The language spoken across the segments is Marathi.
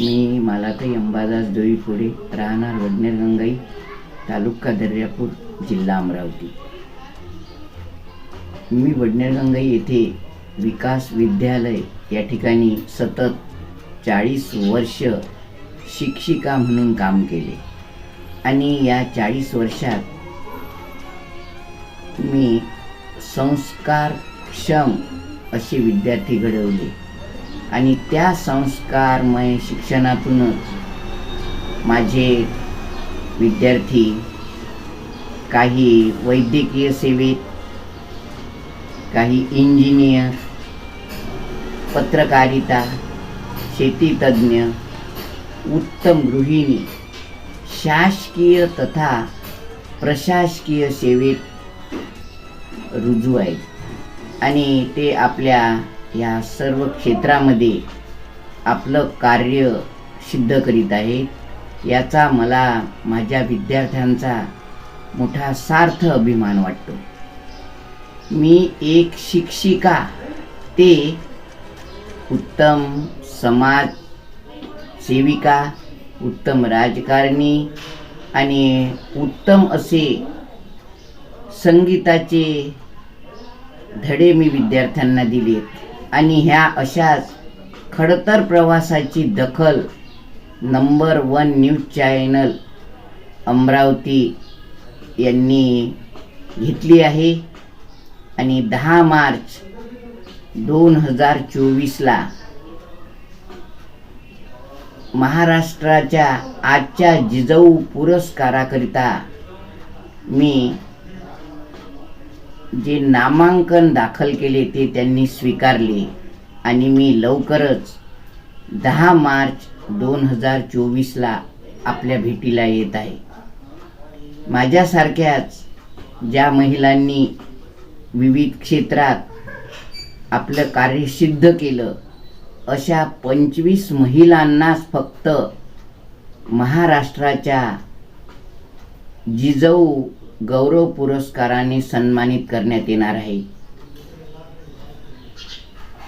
मी मालाताई अंबादास डोईफोडे राहणार वडनेर गंगाई तालुका दर्यापूर जिल्हा अमरावती. मी वडनेर गंगाई येथे विकास विद्यालय या ठिकाणी सतत चाळीस वर्ष शिक्षिका म्हणून काम केले. आणि या चाळीस वर्षात मी संस्कारक्षम असे विद्यार्थी घडवले. आणि त्या संस्कारमय शिक्षणातूनच माझे विद्यार्थी काही वैद्यकीय सेवेत काही इंजिनियर पत्रकारिता शेतीतज्ञ उत्तम गृहिणी शासकीय तथा प्रशासकीय सेवेत रुजू आहेत. आणि ते आपल्या या सर्व क्षेत्रामध्ये आपलं कार्य सिद्ध करीत आहेत याचा मला माझ्या विद्यार्थ्यांचा मोठा सार्थ अभिमान वाटतो. मी एक शिक्षिका ते उत्तम समाज सेविका उत्तम राजकारणी आणि उत्तम असे संगीताचे धडे मी विद्यार्थ्यांना दिलेत. आणि ह्या अशाच खडतर प्रवासाची दखल number one news channel Amravati यांनी घेतली आहे. आणि दहा मार्च दोन हजार चोवीसला महाराष्ट्राच्या आजच्या जिजाऊ पुरस्काराकरिता मी जे नामांकन दाखल केले ते त्यांनी स्वीकारले. आणि मी लवकरच दहा मार्च दोन हजार चोवीसला आपल्या भेटीला येत आहे. माझ्यासारख्याच ज्या महिलांनी विविध क्षेत्रात आपलं कार्य सिद्ध केलं अशा पंचवीस महिलांनाच फक्त महाराष्ट्राच्या जिजाऊ गौरव पुरस्काराने सन्मानित करण्यात येणार आहे.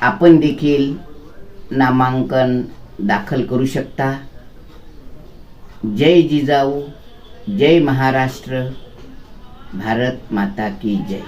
आपण देखील नामांकन दाखल करू शकता. जय जिजाऊ जय महाराष्ट्र भारत माता की जय.